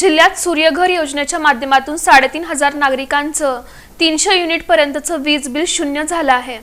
जिल्ह्यात सूर्यघर योजनेच्या माध्यमातून साडेतीन हजार नागरिकांचं तीनशे युनिट पर्यंतचं वीज बिल शून्य झालं आहे.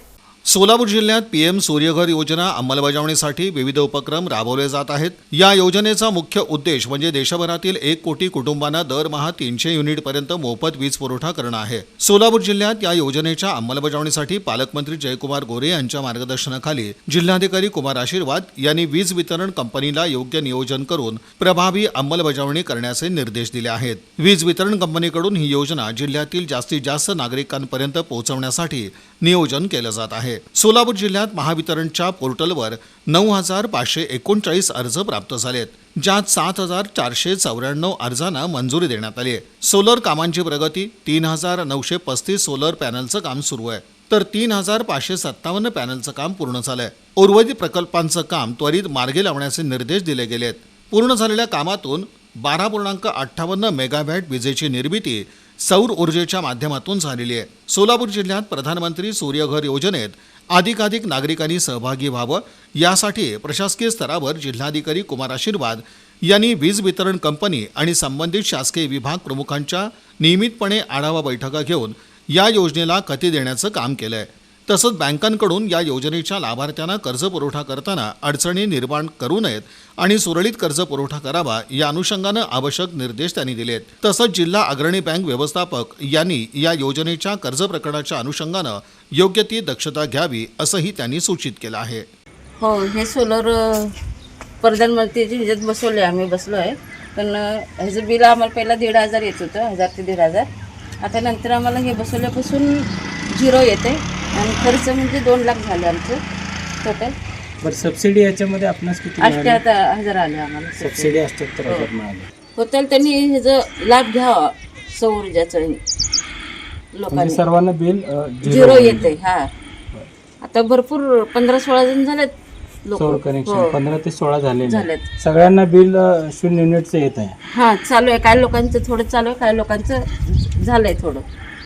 सोलापूर जिल्ह्यात पीएम सूर्यघर योजना अंमलबजावणीसाठी विविध उपक्रम राबवले जात आहेत. या योजनेचा मुख्य उद्देश म्हणजे देशभरातील एक कोटी कुटुंबांना दरमहा तीनशे युनिटपर्यंत मोफत वीज पुरवठा करणं आहे. सोलापूर जिल्ह्यात या योजनेच्या अंमलबजावणीसाठी पालकमंत्री जयकुमार गोरे यांच्या मार्गदर्शनाखाली जिल्हाधिकारी कुमार आशीर्वाद यांनी वीज वितरण कंपनीला योग्य नियोजन करून प्रभावी अंमलबजावणी करण्याचे निर्देश दिले आहेत. वीज वितरण कंपनीकडून ही योजना जिल्ह्यातील जास्तीत जास्त नागरिकांपर्यंत पोहोचवण्यासाठी नियोजन केलं जात आहे. सोलापूर जिल्ह्यात महावितरणच्या पोर्टलवर नऊ हजार पाचशे एकोणचाळीस अर्ज प्राप्त झालेत ज्यात सात हजार चारशे चौऱ्याण्णव अर्जांना मंजुरी देण्यात आली आहे. सोलर कामांची प्रगती तीन हजार नऊशे पस्तीस सोलर पॅनलचं काम सुरू आहे. तर तीन हजार पाचशे सत्तावन्न पॅनलचं काम पूर्ण झालंय. उर्वरित प्रकल्पांचं काम त्वरित मार्गी लावण्याचे निर्देश दिले गेलेत. पूर्ण झालेल्या कामातून बारा पूर्णांक अठ्ठावन्न मेगावॅट विजेची निर्मिती सौर ऊर्जेच्या माध्यमातून झालेली आहे. सोलापूर जिल्ह्यात प्रधानमंत्री सूर्यघर योजनेत अधिकाधिक नागरिकांनी सहभागी व्हावं. यासाठी प्रशासकीय स्तरावर जिल्हाधिकारी कुमार आशीर्वाद यांनी वीज वितरण कंपनी आणि संबंधित शासकीय विभाग प्रमुखांच्या नियमितपणे आढावा बैठका घेऊन या योजनेला गती देण्याचं काम केलं आहे तसंच बँकांकडून या योजनेच्या लाभार्थ्यांना कर्जपुरवठा करताना अडचणी निर्माण करू नयेत आणि सुरळीत कर्ज पुरवठा करावा या अनुषंगानं आवश्यक निर्देश त्यांनी दिलेत. तसंच जिल्हा अग्रणी बँक व्यवस्थापक यांनी या योजनेच्या कर्ज प्रकरणाच्या अनुषंगानं योग्य ती दक्षता घ्यावी असंही त्यांनी सूचित केलं आहे. हो हे सोलर अ, प्रधानमंत्रीच्या ह्याच्यात बसवले आम्ही बसलो आहे पण ह्याचं बिल आम्हाला पहिला दीड हजार येत होतं हजार ते दीड हजार. आता नंतर आम्हाला हे बसवल्यापासून झिरो येते आणि खर्च म्हणजे दोन लाख झाले आमचं टोटल बरं सबसिडी याच्यामध्ये आपणास किती मिळाली? हजार आले आम्हाला सबसिडी अठ्ठ्याहत्तर हजार मिळाली. होतं त्यांनी ह्याचं लाभ घ्यावा सौर ऊर्जाचं म्हणजे लोकांनी. सर्वांना बिल झिरो येते हा. आता भरपूर पंधरा सोळा जण झालेत लोक. सौर कनेक्शन पंधरा ते सोळा झालेले आहे. झालेत. सगळ्यांना बिल अ, शून्य युनिटचं येत आहे हा चालू आहे. काही लोकांचं थोडं चालू आहे. काही लोकांचं झालंय थोडं.